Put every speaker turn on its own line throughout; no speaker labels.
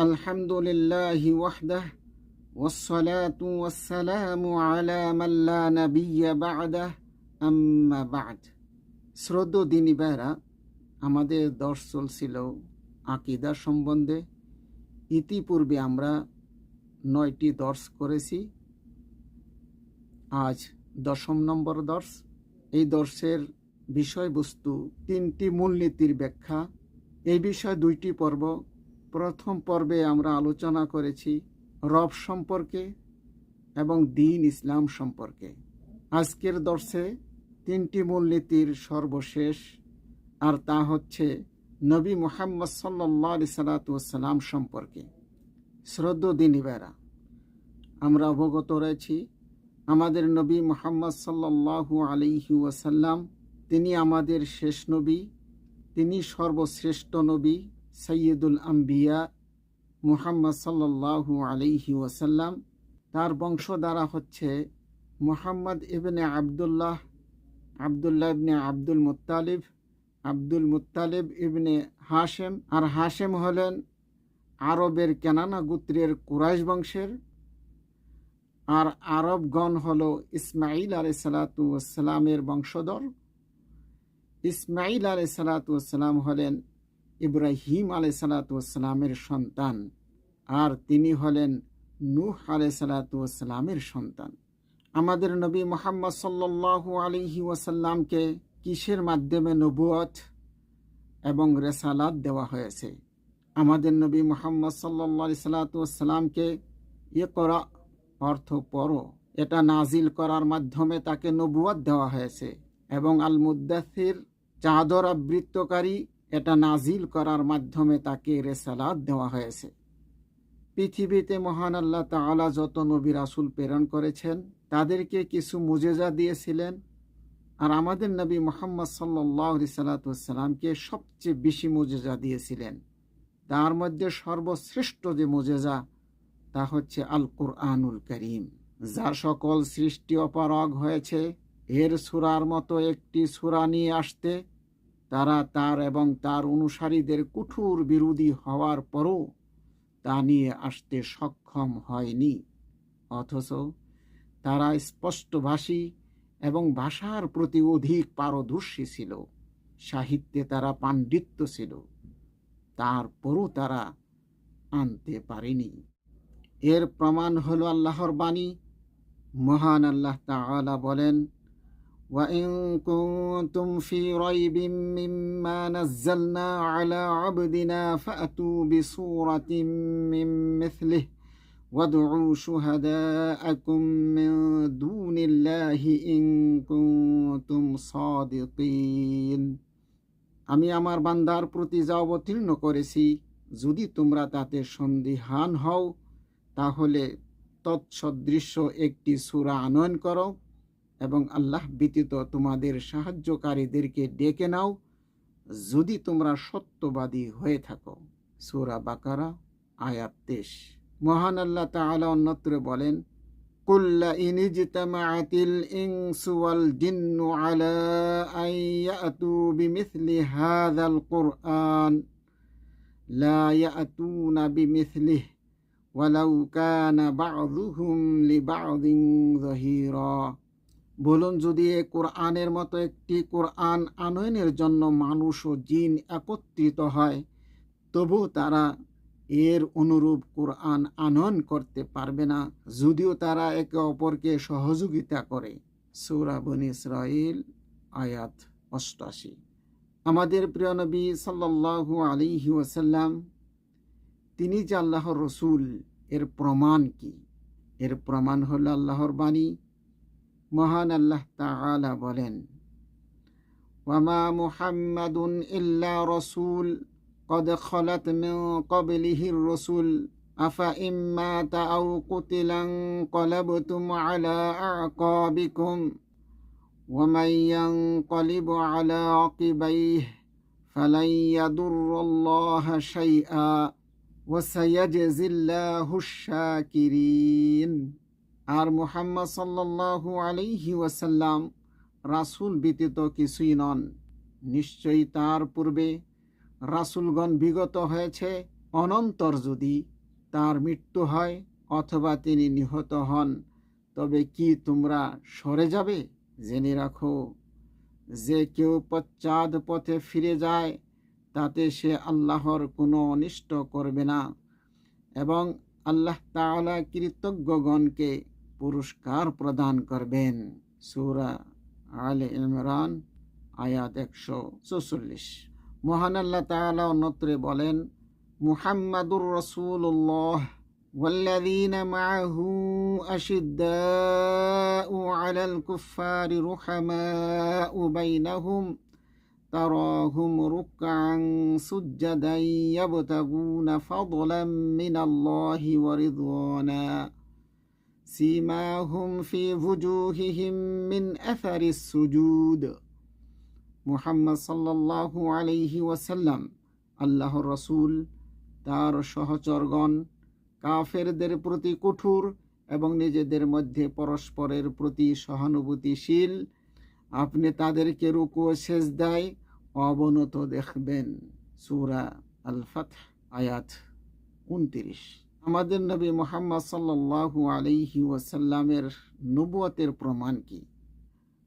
الحمد لله وحده والصلاة والسلام على من لا نبي بعده أما بعد শ্রদ্ধ দিনী ভাইরা আমাদের দর্শ চলছিল আকিদা সম্বন্ধে ইতিপূর্বে আমরা নয়টি দর্শ করেছি আজ দশম নম্বর দর্শ এই দর্শের বিষয়বস্তু তিনটি মূলনীতির ব্যাখ্যা এই বিষয়ে দুইটি পর্ব প্রথম পর্বে আমরা আলোচনা করেছি রব সম্পর্কে এবং দিন ইসলাম সম্পর্কে। আজকের দর্শে তিনটি মূলনীতির সর্বশেষ, আর তা হচ্ছে নবী মোহাম্মদ সাল্লি সাল্লাতাম সম্পর্কে। শ্রদ্ধ দিনীবেরা আমরা অবগত রয়েছি, আমাদের নবী মোহাম্মদ সাল্লাল্লাহু আলাইহি ওয়াসাল্লাম, তিনি আমাদের শেষ নবী, তিনি সর্বশ্রেষ্ঠ নবী সৈয়দুল আম্বিয়া মুহাম্মদ সাল্লাল্লাহু আলাইহি ওয়াসাল্লাম, তার বংশধারা হচ্ছে Muhammad ibn Abdullah Abdullah ibn Abdul Muttalib Abdul Muttalib ibn Hashim, আর হাশেম হলেন আরবের কেনানা গোত্রের কুরাইশ বংশের, আর আরবগণ হল ইসমাইল আলাই সালাতামের বংশধর। ইসমাইল আলাই সালাতাম হলেন ইব্রাহিম আলাই সালাতামের সন্তান। আর তিনি হলেন নূহ আলাই সালাতামের সন্তান। আমাদের নবী মোহাম্মদ সাল্লু আলিহি ওয়াসাল্লামকে কিসের মাধ্যমে নবুয়ত এবং রেসালাত দেওয়া হয়েছে? আমাদের নবী মোহাম্মদ সাল্লি সাল্লাতামকে ইয়ে করা অর্থ পর এটা নাজিল করার মাধ্যমে তাকে নবুয়াত দেওয়া হয়েছে এবং আল মুদাসির চাদর আবৃত্তকারী এটা নাজিল করার মাধ্যমে তাকে রেসালাত দেওয়া হয়েছে। পৃথিবীতে মহান আল্লাহ তালা যত নবী রাসুল প্রেরণ করেছেন, তাদেরকে কিছু মুজেজা দিয়েছিলেন। আর আমাদের নবী মোহাম্মদ সাল্লাহ সাল্লাতামকে সবচেয়ে বেশি মুজেজা দিয়েছিলেন। তার মধ্যে সর্বশ্রেষ্ঠ যে মুজেজা, তা হচ্ছে আল কুরআনুল করিম। যা সকল সৃষ্টি অপারগ হয়েছে, এর সুরার মতো একটি সুরা নিয়ে আসতে তারা তার এবং তার অনুসারীদের কঠোর বিরোধী হওয়ার পরও তা নিয়ে আসতে সক্ষম হয়নি। অথচ তারা স্পষ্টভাষী এবং ভাষার প্রতি অধিক পারদর্শী ছিল। সাহিত্যে তারা পাণ্ডিত্য ছিল। তারপরও তারা আনতে পারেনি। এর প্রমাণ হল আল্লাহর বাণী। মহান আল্লাহ তাআলা বলেন وإن كنتم في ريب مما نزلنا على عبدنا فأتوا بصورة من مثله وادعوا شهداءكم من دون الله إن كنتم صادقين আমি আমার বান্দার প্রতি যা অবতীর্ণ করেছি যদি তোমরা তাতে সন্দিহান হও তাহলে তৎসদৃশ্য একটি সুরা আনয়ন করো এবং আল্লাহ ব্যতীত তোমাদের সাহায্যকারীদেরকে ডেকে নাও যদি তোমরা সত্যবাদী হয়ে থাকো। সুরা বাকারা, আয়াত তেশ মহান আল্লাহ তাআলা অন্যত্র বলেন কুল্লা আলা ওয়ালাউ কানা বা'যুহুম বলুন যদি এ কোরআনের মতো একটি কোরআন আনয়নের জন্য মানুষ ও জিন একত্রিত হয় তবু তারা এর অনুরূপ কোরআন আনয়ন করতে পারবে না, যদিও তারা একে অপরকে সহযোগিতা করে। সৌরাবন ইসরাইল আয়াত অষ্টাশি আমাদের প্রিয় নবী সাল্লাল্লাহু আলাইহি ওয়াসাল্লাম, তিনি যে আল্লাহর রসুল, এর প্রমাণ কি? এর প্রমাণ হল আল্লাহর বাণী মহান আল্লাহ তাআলা বলেন ওয়ামা মুহাম্মাদুন ইল্লা রসুল قد خلت من قبله الرسل أفإن مات أو قتل انقلبتم على أعقابكم ومن ينقلب على عقبيه فلن يضر الله شيئا শাকিরিন আর মুহাম্মদ সাল্লাল্লাহু আলাইহি ওয়াসাল্লাম রাসূল ব্যতীত কিছুই নন। নিশ্চয়ই তার পূর্বে রাসূলগণ বিগত হয়েছে, অনন্তর যদি তার মৃত্যু হয় অথবা তিনি নিহত হন, তবে কি তোমরা সরে যাবে? জেনে রাখো, যে কেউ পশ্চাদ পথে ফিরে যায়, তাতে সে আল্লাহর কোনো অনিষ্ট করবে না এবং আল্লাহ তাআলা কৃতজ্ঞগণকে পুরস্কার প্রদান করবেন সূরা আলে ইমরান আয়াত একশো চৌচল্লিশ মহান আল্লাহ তাআলা অন্যত্রে বলেন মুহাম্মাদুর রসুল্লাহ والذين معه أشداء على الكفار رحماء بينهم تراهم ركعا سجدا يبتغون فضلا من الله ورضوانا سيماهم في وجوههم من أثر السجود মুহাম্মদ সাল্লাল্লাহু আলাইহি ওয়াসাল্লাম আল্লাহর রসুল তার সহচরগণ কাফেরদের প্রতি কঠোর এবং নিজেদের মধ্যে পরস্পরের প্রতি সহানুভূতিশীল আপনি তাদেরকে রুকু সেজদায় অবনত দেখবেন সূরা আল ফাতহ আয়াত উনত্রিশ আমাদের নবী মোহাম্মদ সাল্লাল্লাহু আলাইহি ওয়াসাল্লামের নবুয়তের প্রমাণ কি?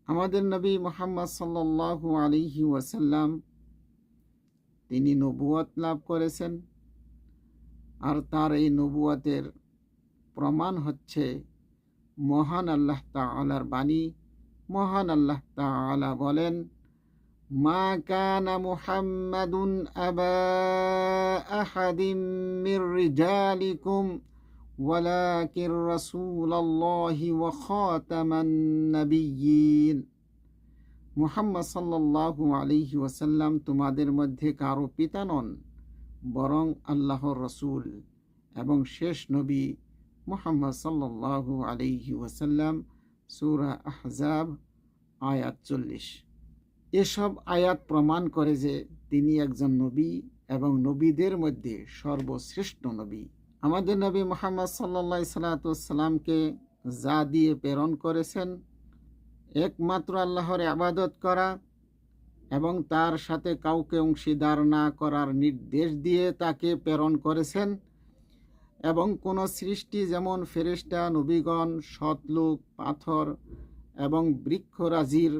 আমাদের নবী মোহাম্মদ সাল্লাল্লাহু আলাইহি ওয়াসাল্লাম, তিনি নবুয়ত লাভ করেছেন। আর তার এই নবুয়তের প্রমাণ হচ্ছে মহান আল্লাহ তাআলার বাণী। মহান আল্লাহ তাআলা বলেন মা কানা মুহাম্মাদুন আবা আহাদিম মির রিজালিকুম ولكن رسول الله وخاتم النبيين মুহাম্মদ সাল্লাল্লাহু আলাইহি ওয়াসাল্লাম তোমাদের মধ্যে কারো পিতা নন বরং আল্লাহর রসুল এবং শেষ নবী মুহাম্মদ সাল্লাল্লাহু আলাইহি ওয়াসাল্লাম সূরা আহজাব আয়াত চল্লিশ এসব আয়াত প্রমাণ করে যে তিনি একজন নবী এবং নবীদের মধ্যে সর্বশ্রেষ্ঠ নবী। আমাদের নবী মোহাম্মদ সাল্লা সাল্লাতামকে যা দিয়ে প্রেরণ করেছেন, একমাত্র আল্লাহর আবাদত করা এবং তার সাথে কাউকে অংশীদার না করার নির্দেশ দিয়ে তাকে প্রেরণ করেছেন এবং কোন সৃষ্টি যেমন ফেরেস্টা নবীগণ, সৎলোক, পাথর এবং বৃক্ষরাজির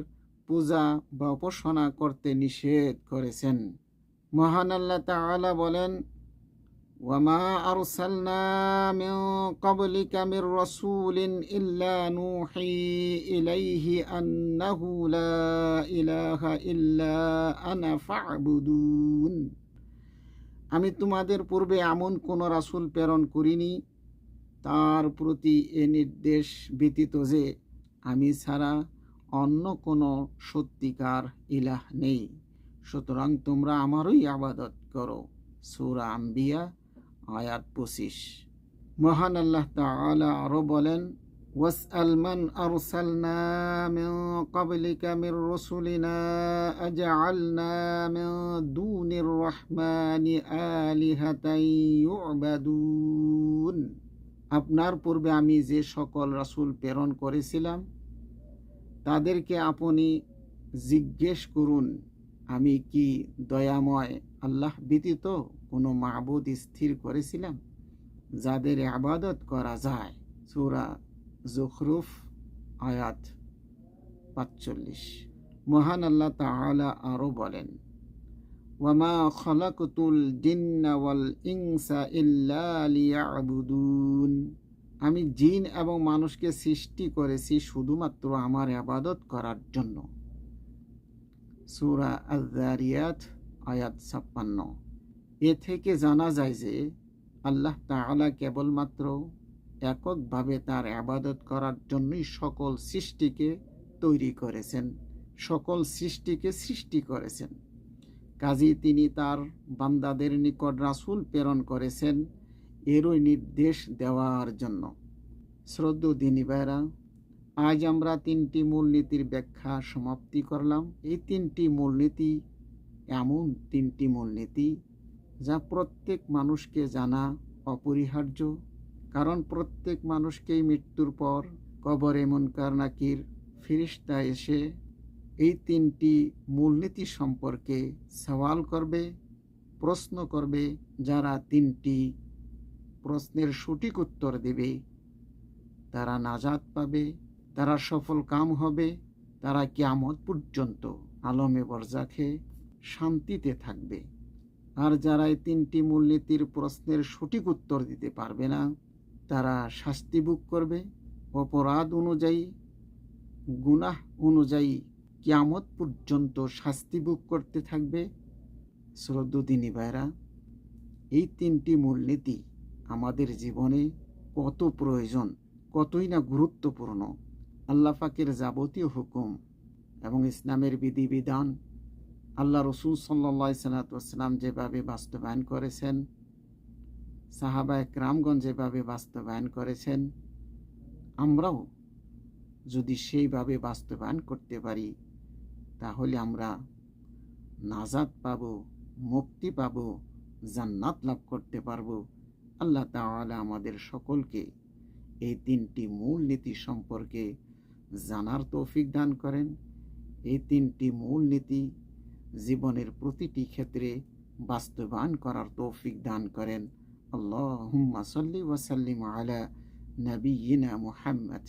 পূজা বা উপাসনা করতে নিষেধ করেছেন। মহান আল্লাহ তালা বলেন, ওয়ামা ইলাইহি ইলাহা আমি তোমাদের পূর্বে এমন কোন রাসুল প্রেরণ করিনি। তার প্রতি এ নির্দেশ ব্যতীত যে আমি ছাড়া অন্য কোনো সত্যিকার ইলাহ নেই সুতরাং তোমরা আমারই আবাদত করো সূরা আম্বিয়া আয়াত পঁচিশ মহান আল্লাহ তাআলা আরো বলেন واسأل من أرسلنا من قبلك من رسلنا أجعلنا من دون الرحمن آلهة يعبدون আপনার পূর্বে আমি যে সকল রাসূল প্রেরণ করেছিলাম তাদেরকে আপনি জিজ্ঞেস করুন, আমি কি দয়াময় আল্লাহ ব্যতীত কোনো মাহবুদ স্থির করেছিলাম? যাদের আবাদত করা যায়, সুরা জখরুফ, আয়াত পাঁচচল্লিশ। মহান আল্লাহ তাআলা আরও বলেন, ওয়ামা খলাকতুল জিন্না ওয়াল ইনসা ইল্লা লিয়াবুদুন। আমি জিন এবং মানুষকে সৃষ্টি করেছি শুধুমাত্র আমার আবাদত করার জন্য। সুরা আজারিয়াত আয়াত ছাপ্পান্ন। এ থেকে জানা যায় যে, আল্লাহ তাআলা কেবলমাত্র এককভাবে তার আবাদত করার জন্যই সকল সৃষ্টিকে তৈরি করেছেন, সকল সৃষ্টিকে সৃষ্টি করেছেন। কাজী তিনি তার বান্দাদের নিকট রাসুল প্রেরণ করেছেন এরই নির্দেশ দেওয়ার জন্য। শ্রদ্ধ দিনী ভাইরা, আজ আমরা তিনটি মূলনীতির ব্যাখ্যা সমাপ্তি করলাম। এই তিনটি মূলনীতি এমন তিনটি মূলনীতি যা প্রত্যেক মানুষকে জানা অপরিহার্য। কারণ প্রত্যেক মানুষকেই মৃত্যুর পর কবরে মুনকার নাকির ফিরিস্তা এসে এই তিনটি মূলনীতি সম্পর্কে সওয়াল করবে, প্রশ্ন করবে যারা তিনটি প্রশ্নের সঠিক উত্তর দেবে। তারা নাজাত পাবে, তারা সফল কাম হবে, তারা কিয়ামত পর্যন্ত আলমে বরজাখে শান্তিতে থাকবে। আর যারা এই তিনটি মূলনীতির প্রশ্নের সঠিক উত্তর দিতে পারবে না, তারা শাস্তি ভোগ করবে। অপরাধ অনুযায়ী, গুনাহ অনুযায়ী কিয়ামত পর্যন্ত শাস্তি ভোগ করতে থাকবে। শ্রদ্ধদিনী ভাইরা এই তিনটি মূলনীতি আমাদের জীবনে কত প্রয়োজন, কতই না গুরুত্বপূর্ণ, আল্লাহ পাকের যাবতীয় হুকুম এবং ইসলামের বিধিবিধান। আল্লাহ রসুল সাল্লা সাল্লাতাম যেভাবে বাস্তবায়ন করেছেন, সাহাবা একরামগঞ্জ যেভাবে বাস্তবায়ন করেছেন, আমরাও যদি সেইভাবে বাস্তবায়ন করতে পারি, তাহলে আমরা নাজাদ পাব, মুক্তি পাব, জান্নাত লাভ করতে পারব। আল্লাহ তাআলা আমাদের সকলকে এই তিনটি মূল নীতি সম্পর্কে জানার তৌফিক দান করেন। এই তিনটি মূল নীতি জীবনের প্রতিটি ক্ষেত্রে বাস্তবায়ন করার তৌফিক দান করেন। আল্লাহ সাল্লি ওয়াসাল্লিম আলা নবীনা মুহাম্মদ।